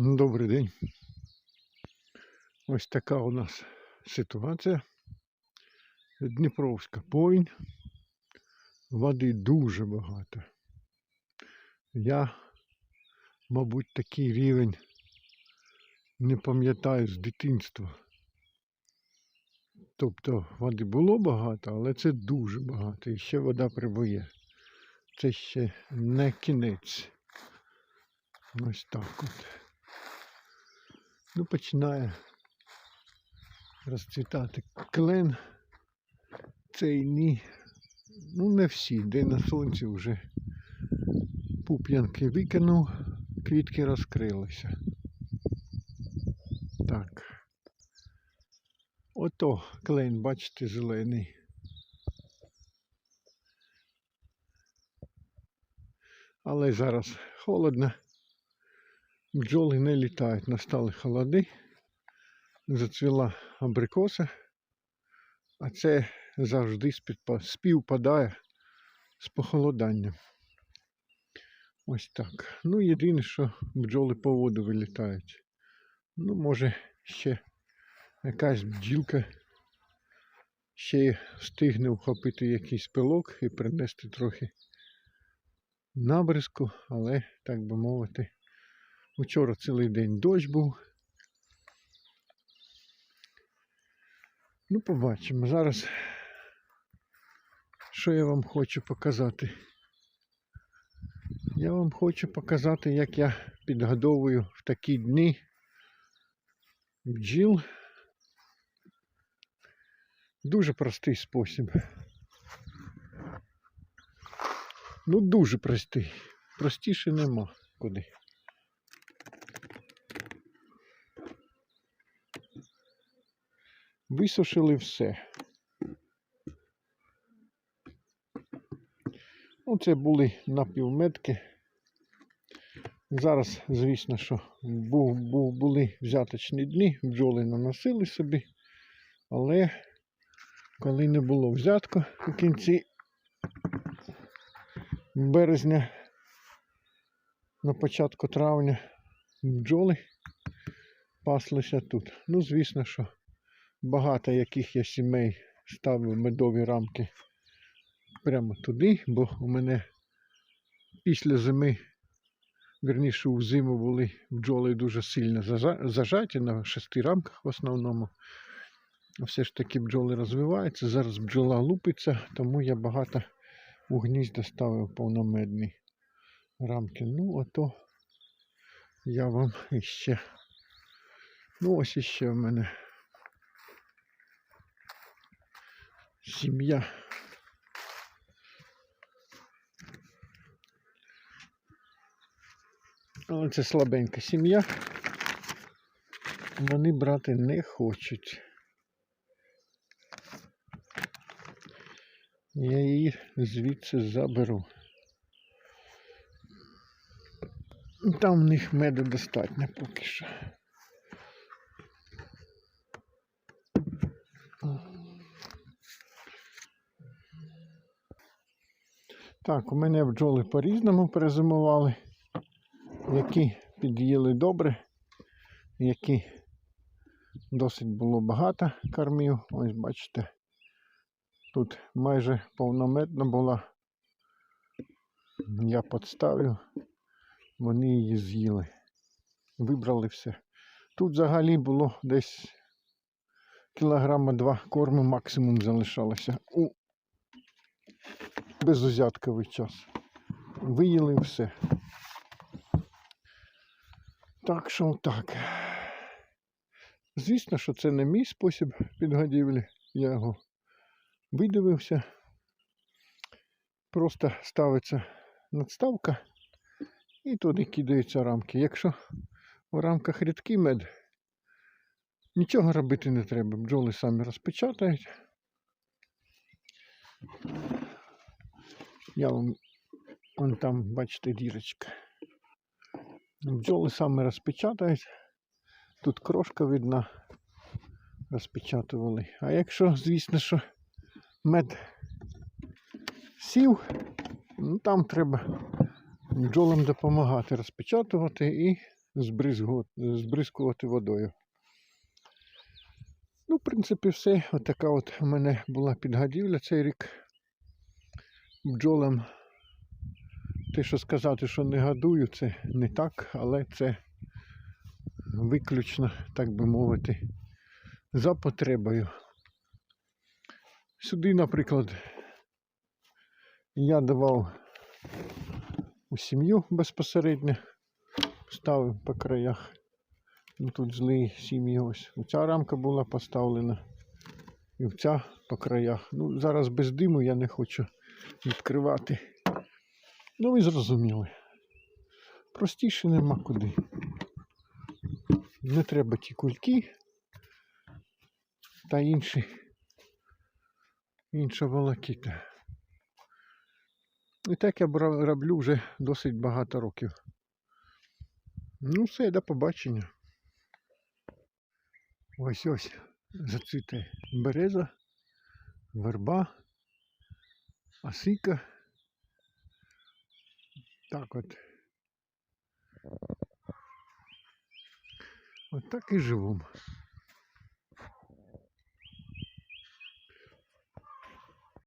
Ну, Добрий день. Ось така у нас ситуація. Дніпровська повінь. Води дуже багато. Я, мабуть, такий рівень не пам'ятаю з дитинства. Тобто води було багато, але це дуже багато. І ще вода прибує. Це ще не кінець. Ось так от. Ну, починає розцвітати клен. Цей ні. Ну, не всі. День на сонці вже пуп'янки викинув, квітки розкрилися. Так. Ото клен, бачите, зелений. Але зараз холодно. Бджоли не літають, настали холоди, зацвіла абрикоса, а це завжди співпадає з похолоданням. Ось так. Ну, єдине, що бджоли по воду вилітають. Ну, може, ще якась бджілка ще встигне вхопити якийсь пилок і принести трохи набризку, але, так би мовити, Вчора цілий день дощ був. Ну, побачимо. Зараз що я вам хочу показати? Я вам хочу показати, як я підгодовую в такі дні бджіл. Дуже простий спосіб. Ну, дуже простий. Простіше нема куди. Висушили все. Ну, це були напівметки. Зараз, звісно, що бу, бу, були взяточні дні, бджоли наносили собі, але коли не було взятку у кінці березня, на початку травня, бджоли паслися тут. Ну, звісно, що багато яких я сімей ставив медові рамки прямо туди, бо у мене після зими, вірніше у зиму були бджоли дуже сильно зажаті на шести рамках в основному. Все ж таки бджоли розвиваються. Зараз бджола лупиться, тому я багато у гнізда ставив повномедні рамки. Ну, ото я вам іще. Ну, ось іще в мене сім'я. Але це слабенька сім'я. Вони брати не хочуть. Я її звідси заберу. Там в них меду достатньо поки що. Так, у мене бджоли по-різному перезимували. Які під'їли добре, які досить було багато кормів. Ось бачите, тут майже повнометна була. Я підставив, вони її з'їли. Вибрали все. Тут взагалі було десь кілограма два корму максимум залишалося безузятковий час. Виїли все. Так що так. Звісно, що це не мій спосіб підгодівлі. Я його видивився. Просто ставиться надставка і туди кидаються рамки. Якщо в рамках рідкий мед, нічого робити не треба. Бджоли самі розпечатають. Я вам вон там, бачите, дірочка. Бджоли саме розпечатають. Тут крошка видна. Розпечатували. А якщо, звісно, що мед сів, ну там треба бджолам допомагати розпечатувати і збризкувати водою. Ну, в принципі, все. Отака от у мене була підгадівля цей рік бджолам. Те, що сказати, що не гадую, це не так, але це виключно, так би мовити, за потребою. Сюди, наприклад, я давав у сім'ю безпосередньо, ставив по краях. Ну, тут злі сім'ї ось. Ця рамка була поставлена. І ця по краях. Ну, зараз без диму я не хочу відкривати. Ну, ви зрозуміли. Простіше нема куди. Не треба ті кульки та інші. Інша волокіта. І так я роблю вже досить багато років. Ну, все, до побачення. Ось ось зацвіте береза, верба, осика. Так от. От так і живемо.